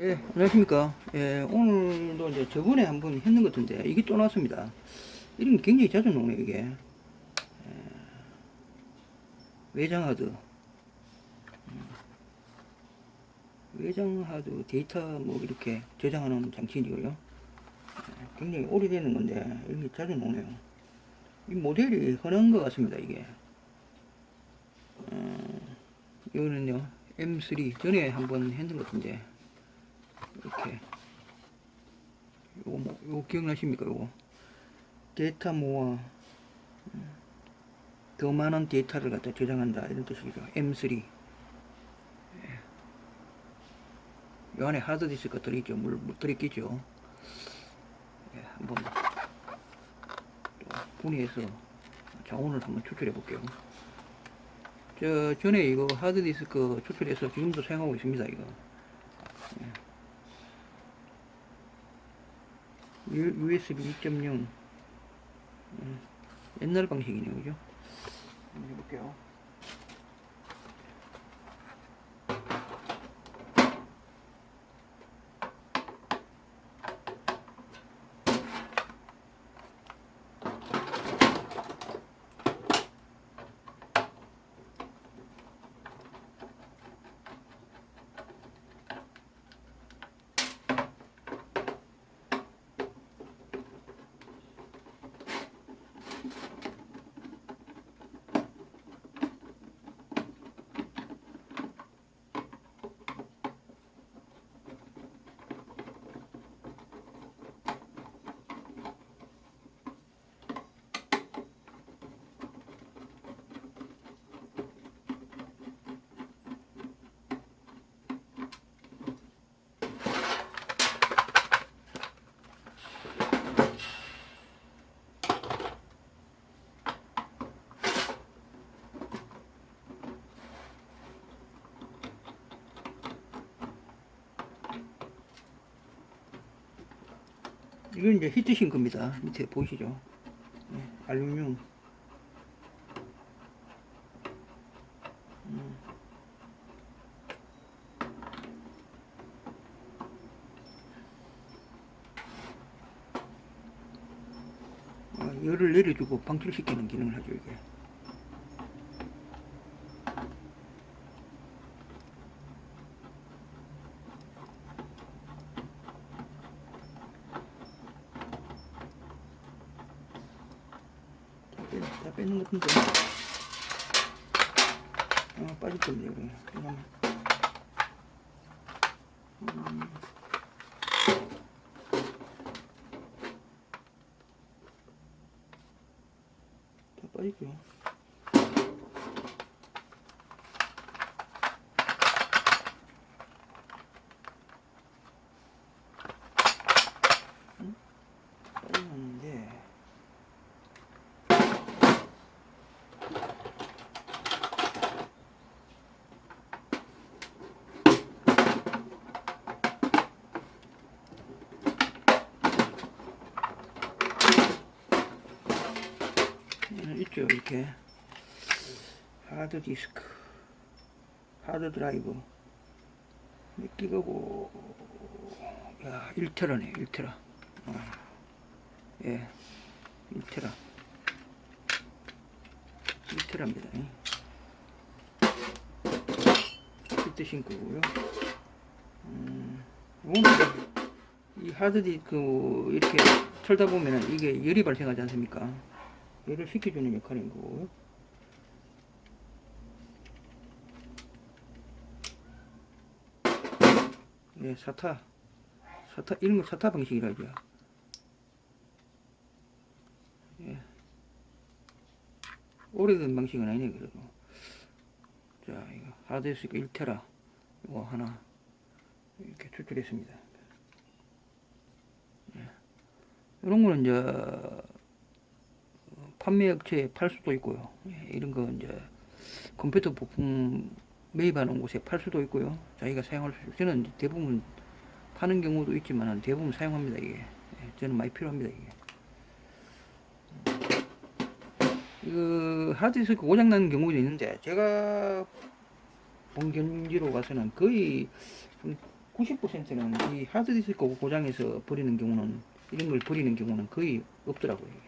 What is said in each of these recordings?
예, 안녕하십니까. 예, 오늘도 이제 저번에 한번 했는 것 같은데, 이게 또 나왔습니다. 이런 게 굉장히 자주 나오네요, 이게. 예, 외장하드. 음, 외장하드 데이터 뭐 이렇게 저장하는 장치이고요. 예, 굉장히 오래되는 건데, 이런 게 자주 나오네요. 이 모델이 흔한 것 같습니다, 이게. 어, 이거는요, M3 전에 한번 했는 것 같은데, 이렇게. 요거 뭐 요거 기억나십니까 요거? 데이터 모아. 음, 더 많은 데이터를 갖다 저장한다 이런 뜻이죠. M3 예. 요 안에 하드디스크가 들어있죠. 물, 물 들어있겠죠. 예, 한번 또 분해해서 자원을 한번 추출해 볼게요. 저 전에 이거 하드디스크 추출해서 지금도 사용하고 있습니다 이거. U- USB 2.0 음, 옛날 방식이네요 그죠? 한번 해볼게요 이건 이제 히트싱크입니다 밑에 보이시죠? 네, 알루미늄 음. 아, 열을 내려주고 방출시키는 기능을 하죠 이게 다, 빼는 것 같은데 아 빠질 건데 이거 음. 다 빠질게요 응? 빠졌는데 얘는 있죠 이렇게. 하드 디스크. 하드 드라이브. 몇 기가고 야 1테라네 1테라. 어. 예 1테라. 1테라입니다. 히트싱크고요. 음, 이거는 이 하드디스크 이렇게 털다 보면 이게 열이 발생하지 않습니까 열을 식혀주는 역할인 거고요. 네, 사타. 사타, 이런 거 사타 방식이라 하죠. 예. 오래된 방식은 아니네, 그래도. 자, 이거 하드디스크 1테라. 이거 하나. 이렇게 추출했습니다. 예. 이런 거는 이제, 판매 업체에 팔 수도 있고요. 예, 이런 거 이제 컴퓨터 부품 매입하는 곳에 팔 수도 있고요. 자기가 사용할 수 있고 저는 대부분 파는 경우도 있지만 대부분 사용합니다 이게. 예, 저는 많이 필요합니다 이게. 이거 하드디스크 고장 나는 경우도 있는데 제가 본 견지로 봐서는 거의 좀 90%는 이 하드디스크 고장에서 버리는 경우는 이런 걸 버리는 경우는 거의 없더라고요.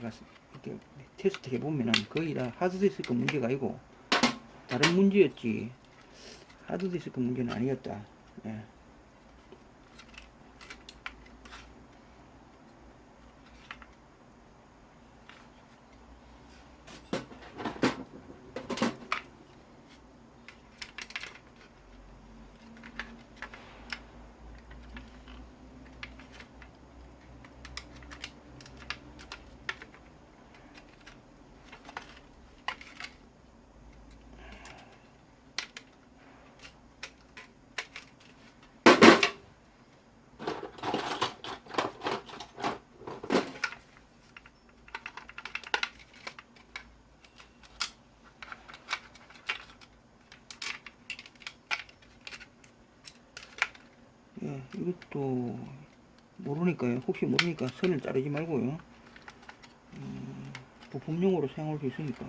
이렇게 테스트 해보면은 거의 다 하드디스크 문제가 아니고 다른 문제였지 하드디스크 문제는 아니었다. 예. 예, 이것도 모르니까요. 혹시 모르니까 선을 자르지 말고요. 음, 부품용으로 사용할 수 있으니까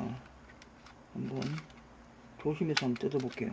한번 조심해서 한번 뜯어볼게요.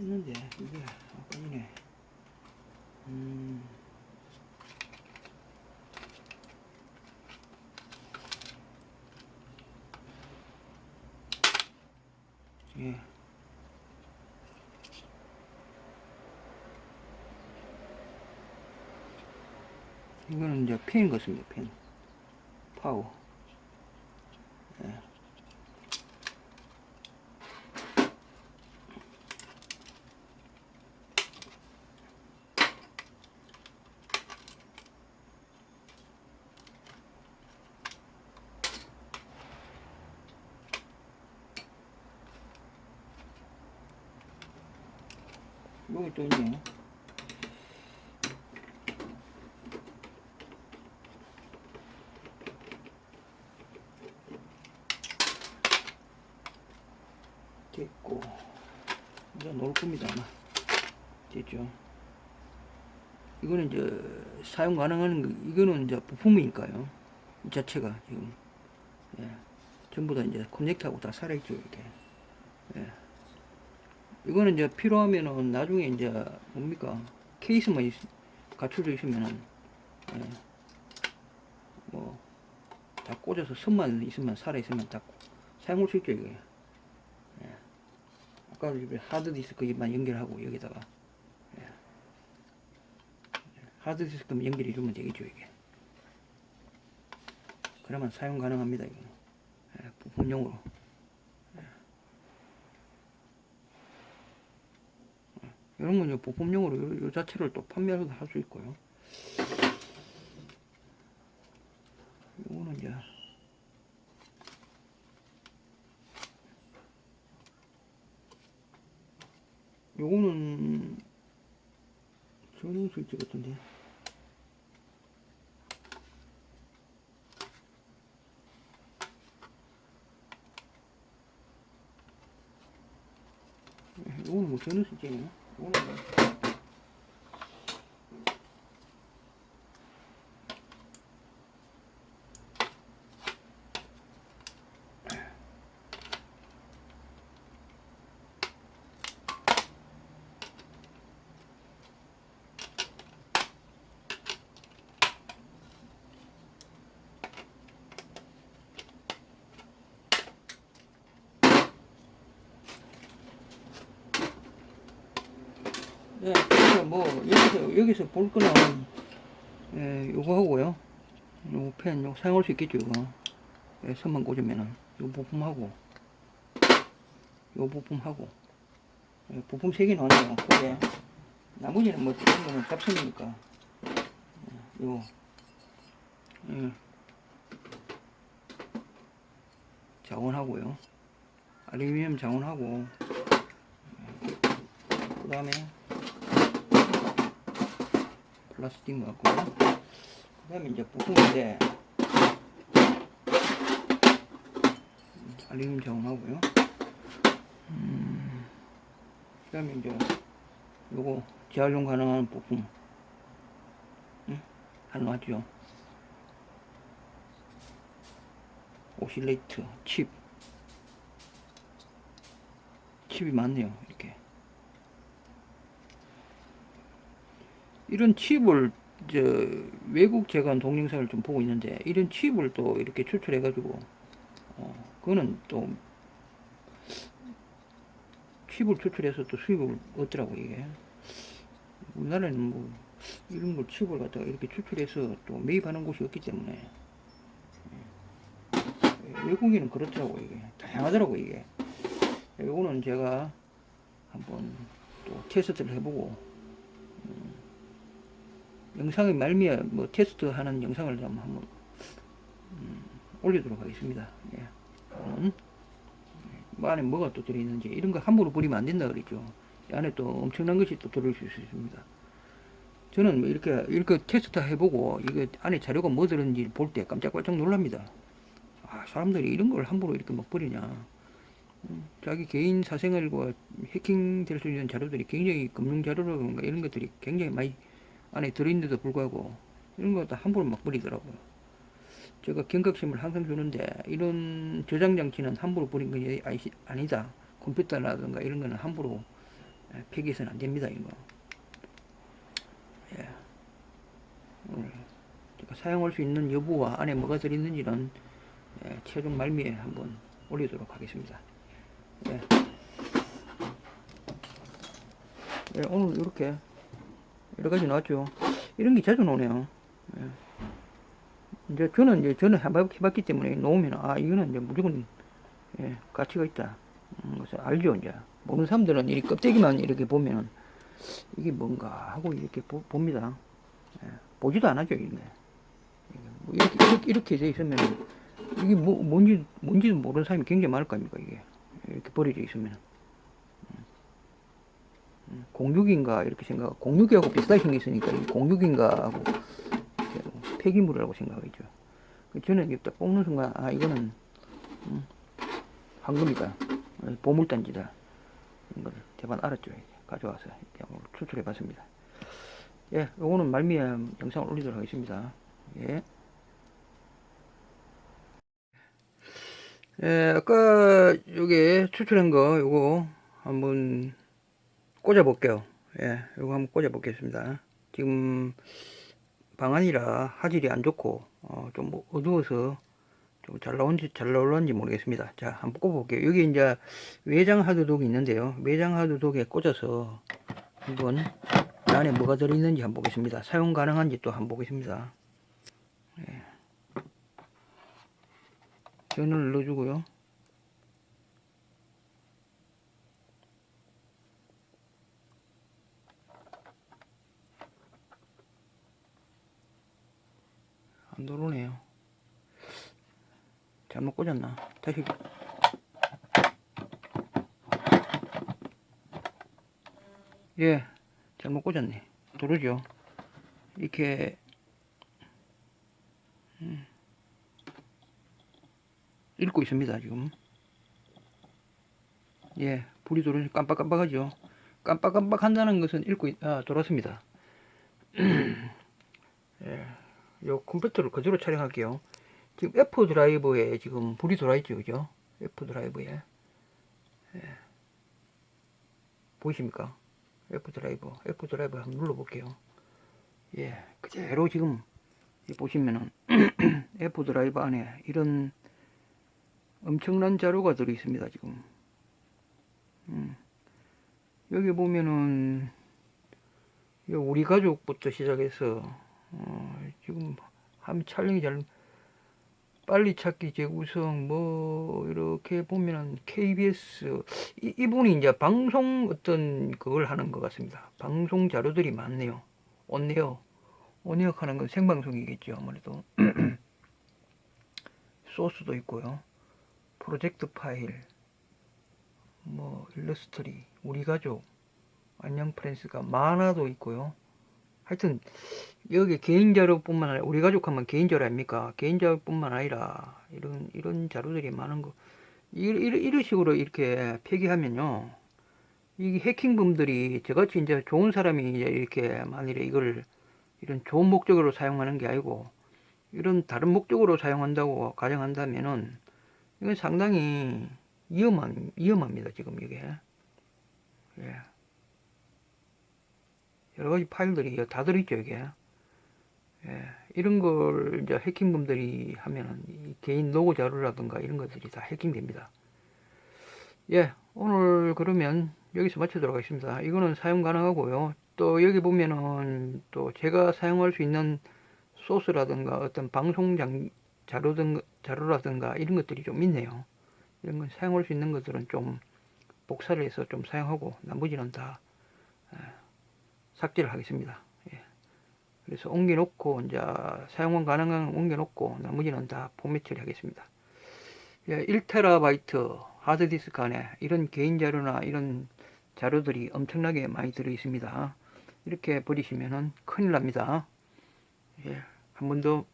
다 뺐는데 이게 안 빠지네. 음. 예. 이거는 이제 펜인 것입니다. 펜. 파워. 여기 또 있네. 됐고 이제 놓을 겁니다 아마 됐죠 이거는 이제 사용 가능한 거 이거는 이제 부품이니까요 이 자체가 지금 예. 전부 다 이제 커넥트하고 다 살아있죠 이렇게 예. 이거는 이제 필요하면은 나중에 이제 뭡니까 케이스만 있, 갖춰져 있으면은 예. 뭐다 꽂아서 선만 있으면 살아 있으면 다 사용할 수 있죠 이게 예. 아까 집에 하드 디스크만 연결하고 여기다가 예. 하드 디스크만 연결해 주면 되겠죠 이게 그러면 사용 가능합니다 이거 예. 부품용으로 이런 건 이제 부품용으로 요, 요 자체를 또 판매를 할수 있고요. 요거는 이제 요거는 있을 것 같은데. 이거는 뭐 전혀 실제네요. 이거는 뭐. 네, 그래서 뭐 여기서 여기서 볼 거는 예, 요거 하고요. 요 펜, 요 사용할 수 있겠죠, 이거. 예, 선만 꽂으면은 요 부품하고 요 부품하고 예, 부품 세 개 나왔네요. 그게 나머지는 뭐 이런 거는 잡선이니까 예, 요 예. 자원하고요. 알루미늄 자원하고 그 다음에 플라스틱 같고. 그 다음에 이제 부품인데 음, 알루미늄 자원하고요. 음, 그 다음에 이제 요거 재활용 가능한 부품 응? 하나 나왔죠. 오실레이트 칩. 칩이 많네요 이렇게 이런 칩을 저 외국 제가 동영상을 좀 보고 있는데 이런 칩을 또 이렇게 추출해 가지고 어 그거는 또 칩을 추출해서 또 수입을 얻더라고 이게. 우리나라는 뭐 이런 걸 칩을 갖다가 이렇게 추출해서 또 매입하는 곳이 없기 때문에. 예, 외국인은 그렇더라고 이게. 다양하더라고 이게. 요거는 제가 한번 또 테스트를 해보고 영상의 말미에 뭐 테스트하는 영상을 좀 한번 음, 올리도록 하겠습니다. 예. 음, 뭐 안에 뭐가 또 들어있는지 이런 거 함부로 버리면 안 된다 그랬죠. 이 안에 또 엄청난 것이 또 들어있을 수 있습니다. 저는 뭐 이렇게 이렇게 테스트 해보고 이게 안에 자료가 뭐 들었는지 볼 때 깜짝깜짝 놀랍니다. 아 사람들이 이런 걸 함부로 이렇게 막 버리냐. 음, 자기 개인 사생활과 해킹 될 수 있는 자료들이 굉장히 금융 자료라든가 이런 것들이 굉장히 많이 안에 들어있는데도 불구하고 이런 거 다 함부로 막 버리더라고요. 제가 경각심을 항상 주는데 이런 저장 장치는 함부로 버린 아니- 아니다. 컴퓨터라든가 이런 거는 함부로 예, 폐기해서는 안 됩니다. 이거. 예. 제가 사용할 수 있는 여부와 안에 뭐가 들어있는지는 예, 최종 말미에 한번 올리도록 하겠습니다. 예. 예, 오늘 이렇게 여러 가지 나왔죠. 이런 게 자주 나오네요. 예. 이제 저는 이제 저는 해봤- 해봤기 때문에 놓으면 아 이거는 이제 무조건 예, 가치가 있다. 음, 그래서 알죠 이제 모르는 사람들은 이 껍데기만 이렇게 보면 이게 뭔가 하고 이렇게 보, 봅니다. 예, 보지도 않아죠 이게. 뭐 이렇게 이렇게 이렇게 돼 있으면 이게 뭐 뭔지 뭔지도 모르는 사람이 굉장히 많을 거 아닙니까 이게 이렇게 버려져 있으면. 공육인가 이렇게 생각 공육이하고 비슷하게 생겼으니까 이 공육인가 하고 폐기물이라고 생각하겠죠. 그 저는 이게 딱 뽑는 순간 아 이거는 음, 황금이다 어, 보물단지다 이런 걸 대반 알았죠. 가져와서 추출해 봤습니다. 예, 요거는 말미에 영상을 올리도록 하겠습니다. 예. 예, 아까 요게 추출한 거 요거 한번 꽂아 볼게요. 예, 이거 한번 꽂아 보겠습니다. 지금 방안이라 화질이 안 좋고 어, 좀 어두워서 좀 잘 나온지 잘 나올런지 모르겠습니다. 자, 한번 꽂아 볼게요. 여기 이제 외장 하드독이 있는데요. 외장 하드독에 꽂아서 한번 이 안에 뭐가 들어 있는지 한번 보겠습니다. 사용 가능한지 또 한번 보겠습니다. 예. 전을 넣어주고요. 안 들어오네요. 잘못 꽂았나? 다시. 예, 잘못 꽂았네. 도르죠. 이렇게 음, 읽고 있습니다 지금. 예, 불이 들어오니 깜빡깜빡하죠. 깜빡깜빡 한다는 것은 읽고 있, 아, 돌았습니다. 예, 요 컴퓨터를 그대로 촬영할게요. 지금 F 드라이버에 지금 불이 들어와 있죠, 그죠? F 드라이버에 예. 보이십니까? F 드라이버, F 드라이버 한번 눌러볼게요. 예, 그대로 지금 이 보시면은 F 드라이버 안에 이런 엄청난 자료가 들어 있습니다, 지금. 음. 여기 보면은 이 우리 가족부터 시작해서 어, 지금 한 촬영이 잘 빨리 찾기 재구성 뭐 이렇게 보면은 KBS 이, 이분이 이제 방송 어떤 그걸 하는 것 같습니다. 방송 자료들이 많네요. 온네요. 온네역 하는 건 생방송이겠죠 아무래도 소스도 있고요. 프로젝트 파일 뭐 일러스트리 우리 가족 안녕 프렌스가 만화도 있고요. 하여튼 여기 개인 자료뿐만 아니라 우리 가족 하면 개인 자료 아닙니까? 개인 자료뿐만 아니라 이런 이런 자료들이 많은 거 이런 이런, 이런 식으로 이렇게 폐기하면요. 이 해킹범들이 저같이 이제 좋은 사람이 이제 이렇게 만일에 이걸 이런 좋은 목적으로 사용하는 게 아니고 이런 다른 목적으로 사용한다고 가정한다면은 이건 상당히 위험한 위험합니다 지금 이게 예. 여러 가지 파일들이 다 들어있죠 이게. 예. 이런 걸 이제 해킹범들이 하면은 이 개인 로고 자료라든가 이런 것들이 다 해킹됩니다. 예 오늘 그러면 여기서 마치도록 하겠습니다. 이거는 사용 가능하고요. 또 여기 보면은 또 제가 사용할 수 있는 소스라든가 어떤 방송 장, 자료든, 자료라든가 이런 것들이 좀 있네요. 이런 건 사용할 수 있는 것들은 좀 복사를 해서 좀 사용하고 나머지는 다 에, 삭제를 하겠습니다. 예. 그래서 옮겨놓고 이제 사용 가능한 옮겨놓고 나머지는 다 포맷 처리하겠습니다. 예, 1테라바이트 하드디스크 안에 이런 개인 자료나 이런 자료들이 엄청나게 많이 들어 있습니다. 이렇게 버리시면은 큰일 납니다. 예, 한 번 더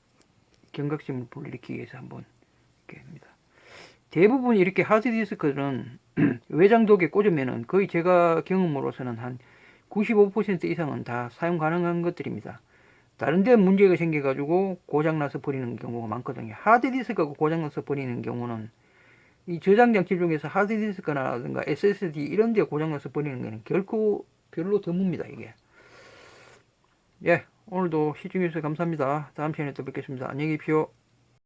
경각심을 불일으키기 위해서 한번 이렇게 합니다. 대부분 이렇게 하드디스크는 외장독에 꽂으면은 거의 제가 경험으로서는 한 95% 이상은 다 사용 가능한 것들입니다. 다른 데 문제가 생겨가지고 고장나서 버리는 경우가 많거든요. 하드디스크가 고장나서 버리는 경우는 이 저장 장치 중에서 하드디스크라든가 SSD 이런 데 고장나서 버리는 거는 결코 별로 드뭅니다, 이게. 예, 오늘도 시청해주셔서 감사합니다. 다음 시간에 또 뵙겠습니다. 안녕히 계십시오.